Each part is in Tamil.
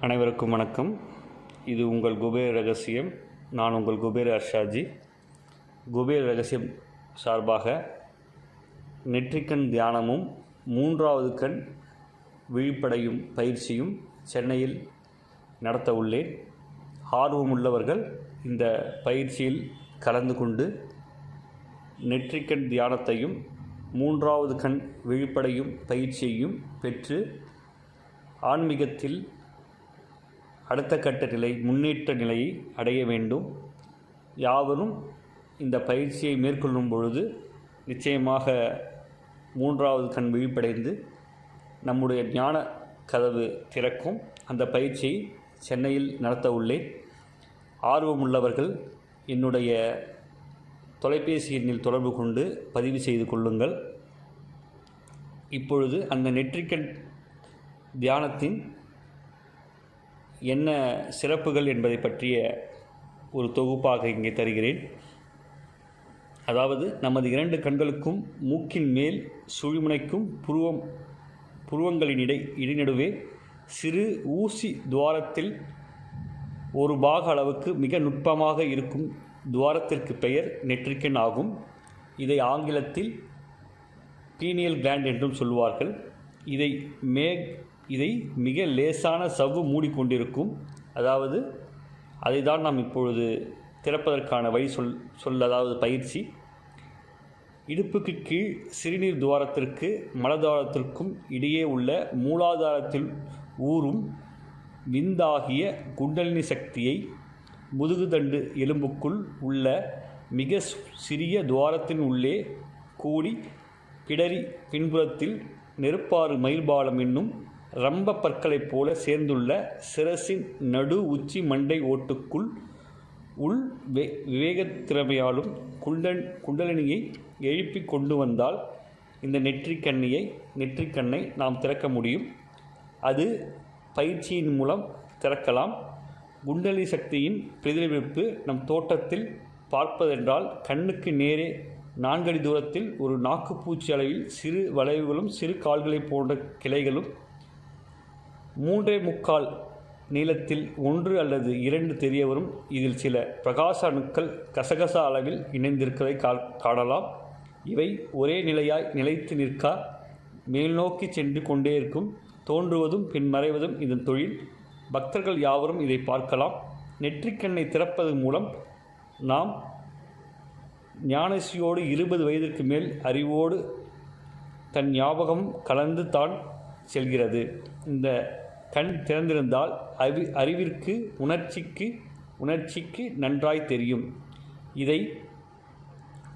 அனைவருக்கும் வணக்கம். இது உங்கள் குபேர் ரகசியம் நான் உங்கள் குபேர் அர்ஷாஜி. குபேர் ரகசியம் சார்பாக நெற்றிக்கண் தியானமும் மூன்றாவது கண் விழிப்படையும் பயிற்சியும் சென்னையில் நடத்த உள்ளேன். ஆர்வமுள்ளவர்கள் இந்த பயிற்சியில் கலந்து கொண்டு நெற்றிக்கண் தியானத்தையும் மூன்றாவது கண் விழிப்படையும் பயிற்சியையும் பெற்று ஆன்மீகத்தில் அடுத்த கட்ட நிலை முன்னேற்ற நிலையை அடைய வேண்டும். யாவரும் இந்த பயிற்சியை மேற்கொள்ளும் பொழுது நிச்சயமாக மூன்றாவது கண் விழிப்படைந்து நம்முடைய ஞான கதவு திறக்கும். அந்த பயிற்சியை சென்னையில் நடத்த உள்ளேன். ஆர்வமுள்ளவர்கள் என்னுடைய தொலைபேசி எண்ணில் தொடர்பு கொண்டு பதிவு செய்து கொள்ளுங்கள். இப்பொழுது அந்த நெற்றிக்கண் தியானத்தின் என்ன சிறப்புகள் என்பதை பற்றிய ஒரு தொகுப்பாக இங்கே தருகிறேன். அதாவது நமது இரண்டு கண்களுக்கும் மூக்கின் மேல் சுழிமுனைக்கும் புருவம் புருவங்களின் இடை இடைநடுவே சிறு ஊசி துவாரத்தில் ஒரு பாக அளவுக்கு மிக நுட்பமாக இருக்கும் துவாரத்திற்கு பெயர் நெற்றிக்கன் ஆகும். இதை ஆங்கிலத்தில் பீனியல் கிளாண்ட் என்றும் சொல்வார்கள். இதை மே இதை மிக லேசான சவ்வு மூடிக்கொண்டிருக்கும். அதாவது அதை தான் நாம் இப்பொழுது திறப்பதற்கான வழி சொல் சொல் அதாவது பயிற்சி. இடுப்புக்கு கீழ் சிறுநீர் துவாரத்திற்கு மலதுவாரத்திற்கும் இடையே உள்ள மூலாதாரத்தில் ஊறும் விந்தாகிய குண்டலினி சக்தியை முதுகுதண்டு எலும்புக்குள் உள்ள மிக சிறிய துவாரத்தின் உள்ளே கூடி பிடரி பின்புறத்தில் நெருப்பாறு மயில்பாலம் என்னும் ரம்ப பற்களைப் போல சேர்ந்துள்ள சிரசின் நடு உச்சி மண்டை ஓட்டுக்குள் உள் வே விவேகத்திறமையாலும் குண்டன் குண்டலினியை எழுப்பி கொண்டு வந்தால் இந்த நெற்றிக்கண்ணியை நெற்றிக்கண்ணை நாம் திறக்க முடியும். அது பயிற்சியின் மூலம் திறக்கலாம். குண்டலி சக்தியின் பிரதிபலிப்பு நம் தோட்டத்தில் பார்ப்பதென்றால் கண்ணுக்கு நேரே நான்கடி தூரத்தில் ஒரு நாக்குப்பூச்சி அளவில் சிறு வளைவுகளும் சிறு கால்களை போன்ற கிளைகளும் மூன்றே முக்கால் நீளத்தில் ஒன்று அல்லது இரண்டு தெரிய வரும் இதில் சில பிரகாச அணுக்கள் கசகச அளவில் இணைந்திருப்பதை கா காணலாம். இவை ஒரே நிலையாய் நிலைத்து நிற்கா மேல்நோக்கி சென்று கொண்டே இருக்கும். தோன்றுவதும் பின் மறைவதும் இதன் தொழில். பக்தர்கள் யாவரும் இதை பார்க்கலாம். நெற்றிக்கண்ணை திறப்பது மூலம் நாம் ஞானசியோடு இருபது வயதிற்கு மேல் அறிவோடு தன் ஞாபகம் கலந்து தான் செல்கிறது. இந்த கண் திறந்திருந்தால் அறி அறிவிற்கு உணர்ச்சிக்கு உணர்ச்சிக்கு நன்றாய் தெரியும். இதை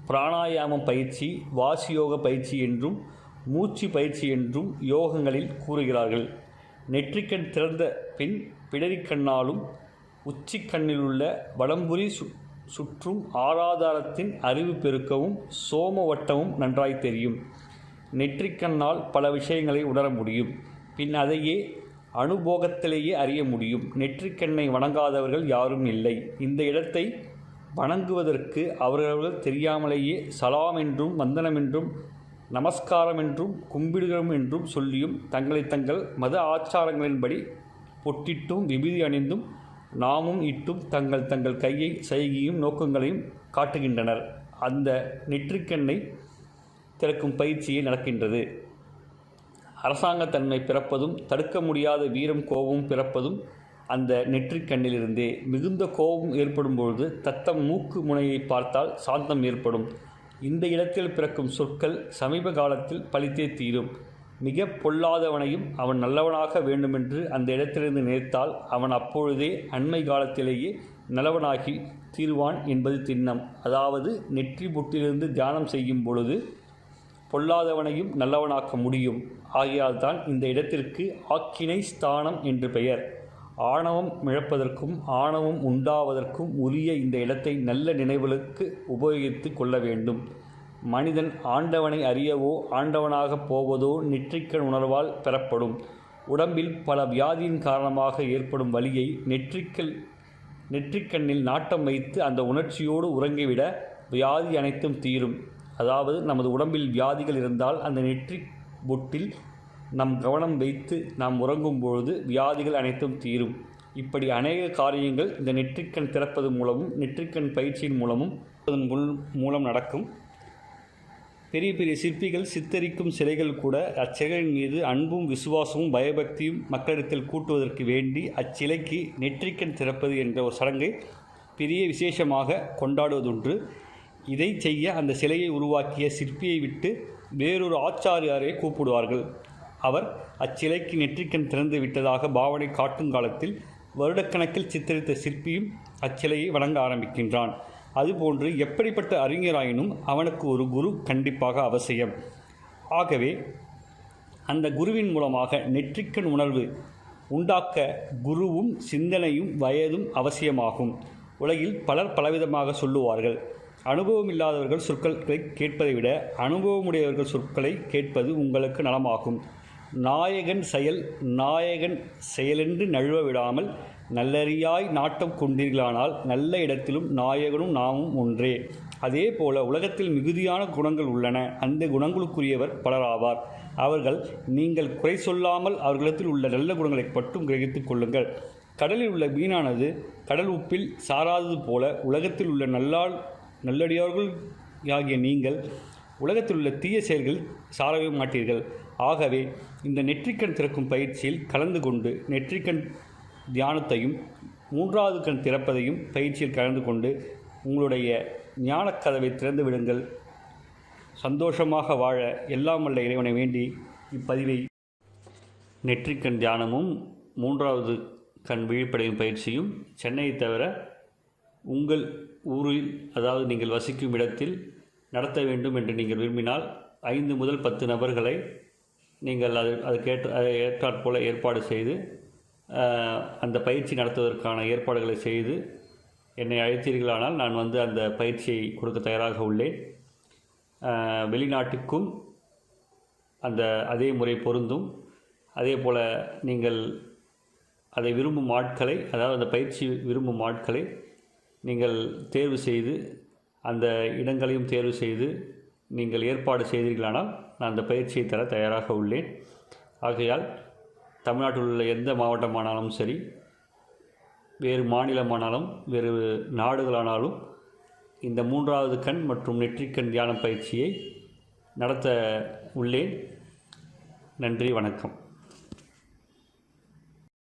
பிராணாயாமம் பயிற்சி வாசியோக பயிற்சி என்றும் மூச்சு பயிற்சி என்றும் யோகங்களில் கூறுகிறார்கள். நெற்றிக்கண் திறந்த பின் பிடரிக்கண்ணாலும் உச்சிக்கண்ணிலுள்ள வடம்புரி சு சுற்றும் ஆராதாரத்தின் அறிவு பெருக்கவும் சோம வட்டமும் நன்றாய் தெரியும். நெற்றிக்கண்ணால் பல விஷயங்களை உணர முடியும். பின் அதையே அனுபோகத்திலேயே அறிய முடியும். நெற்றிக்கண்ணை வணங்காதவர்கள் யாரும் இல்லை. இந்த இடத்தை வணங்குவதற்கு அவர்கள் தெரியாமலேயே சலாம் என்றும் வந்தனம் என்றும் நமஸ்காரம் என்றும் கும்பிடுகிறோம் என்றும் சொல்லியும் தங்களை தங்கள் மத ஆச்சாரங்களின்படி பொட்டிட்டும் விபூதி அணிந்தும் நாமும் இட்டும் தங்கள் தங்கள் கையை சைகியும் நோக்கங்களையும் காட்டுகின்றனர். அந்த நெற்றிக்கண்ணை திறக்கும் பயிற்சியை நடக்கின்றது. அரசாங்கத்தன்மை பிறப்பதும் தடுக்க முடியாத வீரம் கோபம் பிறப்பதும் அந்த நெற்றிக்கண்ணிலிருந்தே மிகுந்த கோபம் ஏற்படும் பொழுது தத்தம் மூக்கு முனையை பார்த்தால் சாந்தம் ஏற்படும். இந்த இடத்தில் பிறக்கும் சொற்கள் சமீப காலத்தில் பழித்தே தீரும். மிக பொல்லாதவனையும் அவன் நல்லவனாக வேண்டுமென்று அந்த இடத்திலிருந்து நினைத்தால் அவன் அப்பொழுதே அண்மை காலத்திலேயே நல்லவனாகி தீர்வான் என்பது திண்ணம். அதாவது நெற்றி புட்டிலிருந்து தியானம் செய்யும் பொழுது பொல்லாதவனையும் நல்லவனாக்க முடியும். ஆகையால் தான் இந்த இடத்திற்கு ஆக்கினை ஸ்தானம் என்று பெயர். ஆணவம் இழப்பதற்கும் ஆணவம் உண்டாவதற்கும் உரிய இந்த இடத்தை நல்ல நினைவுகளுக்கு உபயோகித்து கொள்ள வேண்டும். மனிதன் ஆண்டவனை அறியவோ ஆண்டவனாக போவதோ நெற்றிக்கண் உணர்வால் பெறப்படும். உடம்பில் பல வியாதியின் காரணமாக ஏற்படும் வலியை நெற்றிக்கல் நெற்றிக்கண்ணில் நாட்டம் வைத்து அந்த உணர்ச்சியோடு உறங்கிவிட வியாதி அனைத்தும் தீரும். அதாவது நமது உடம்பில் வியாதிகள் இருந்தால் அந்த நெற்றி பொட்டில் நம் கவனம் வைத்து நாம் உறங்கும் பொழுது வியாதிகள் அனைத்தும் தீரும். இப்படி அநேக காரியங்கள் இந்த நெற்றிக்கண் திறப்பது மூலமும் நெற்றிக்கண் பயிற்சியின் மூலமும் அதன் மூலம் நடக்கும். பெரிய பெரிய சிற்பிகள் சித்தரிக்கும் சிலைகள் கூட அச்சிலையின் மீது அன்பும் விசுவாசமும் பயபக்தியும் மக்களிடத்தில் கூட்டுவதற்கு வேண்டி அச்சிலைக்கு நெற்றிக்கண் திறப்பது என்ற ஒரு சடங்கை பெரிய விசேஷமாக கொண்டாடுவதுண்டு. இதை செய்ய அந்த சிலையை உருவாக்கிய சிற்பியை விட்டு வேறொரு ஆச்சாரியாரை கூப்பிடுவார்கள். அவர் அச்சிலைக்கு நெற்றிக்கண் திறந்து விட்டதாக பாவனை காட்டும் காலத்தில் வருடக்கணக்கில் சித்தரித்த சிற்பியும் அச்சிலையை வணங்க ஆரம்பிக்கின்றான். அதுபோன்று எப்படிப்பட்ட அறிஞராயினும் அவனுக்கு ஒரு குரு கண்டிப்பாக அவசியம். ஆகவே அந்த குருவின் மூலமாக நெற்றிக்கண் உணர்வு உண்டாக்க குருவும் சிந்தனையும் வயதும் அவசியமாகும். உலகில் பலர் பலவிதமாக சொல்லுவார்கள். அனுபவம் இல்லாதவர்கள் சொற்களை கேட்பதை விட அனுபவமுடையவர்கள் சொற்களை கேட்பது உங்களுக்கு நலமாகும். நாயகன் செயல் நாயகன் செயலென்று நழுவ விடாமல் நல்லறியாய் நாட்டம் கொண்டீர்களானால் நல்ல இடத்திலும் நாயகனும் நாமும் ஒன்றே. அதே போல உலகத்தில் மிகுதியான குணங்கள் உள்ளன. அந்த குணங்களுக்குரியவர் பலராவார். அவர்கள் நீங்கள் குறை சொல்லாமல் அவர்களிடத்தில் உள்ள நல்ல குணங்களை மட்டும் கிரகித்துக் கொள்ளுங்கள். கடலில் உள்ள மீனானது கடல் உப்பில் சாராதது போல உலகத்தில் உள்ள நல்லால் நல்லடியார்கள் ஆகிய நீங்கள் உலகத்தில் உள்ள தீய செயல்கள் சாரவே மாட்டீர்கள். ஆகவே இந்த நெற்றிக்கண் திறக்கும் பயிற்சியில் கலந்து கொண்டு நெற்றிக்கண் தியானத்தையும் மூன்றாவது கண் திறப்பதையும் பயிற்சியில் கலந்து கொண்டு உங்களுடைய ஞானக் கதவை திறந்து விடுங்கள். சந்தோஷமாக வாழ எல்லாம் அல்ல இறைவனை வேண்டி இப்பதிவை நெற்றிக்கண் தியானமும் மூன்றாவது கண் விழிப்படையும் பயிற்சியும் சென்னையை தவிர உங்கள் ஊரில் அதாவது நீங்கள் வசிக்கும் இடத்தில் நடத்த வேண்டும் என்று நீங்கள் விரும்பினால் ஐந்து முதல் பத்து நபர்களை நீங்கள் அது அதுக்கேற்ற அதை ஏற்றாற்போல ஏற்பாடு செய்து அந்த பயிற்சி நடத்துவதற்கான ஏற்பாடுகளை செய்து என்னை அழைத்தீர்களானால் நான் வந்து அந்த பயிற்சியை கொடுக்க தயாராக உள்ளேன். வெளிநாட்டுக்கும் அந்த அதே முறை பொருந்தும். அதே போல் நீங்கள் அதை விரும்பும் ஆட்களை அதாவது அந்த பயிற்சி விரும்பும் ஆட்களை நீங்கள் தேர்வு செய்து அந்த இடங்களையும் தேர்வு செய்து நீங்கள் ஏற்பாடு செய்தீர்களானால் நான் அந்த பயிற்சியை தர தயாராக உள்ளேன். ஆகையால் தமிழ்நாட்டில் உள்ள எந்த மாவட்டமானாலும் சரி வேறு மாநிலமானாலும் வேறு நாடுகளானாலும் இந்த மூன்றாவது கண் மற்றும் நெற்றிக்கண் தியான பயிற்சியை நடத்த உள்ளேன். நன்றி வணக்கம்.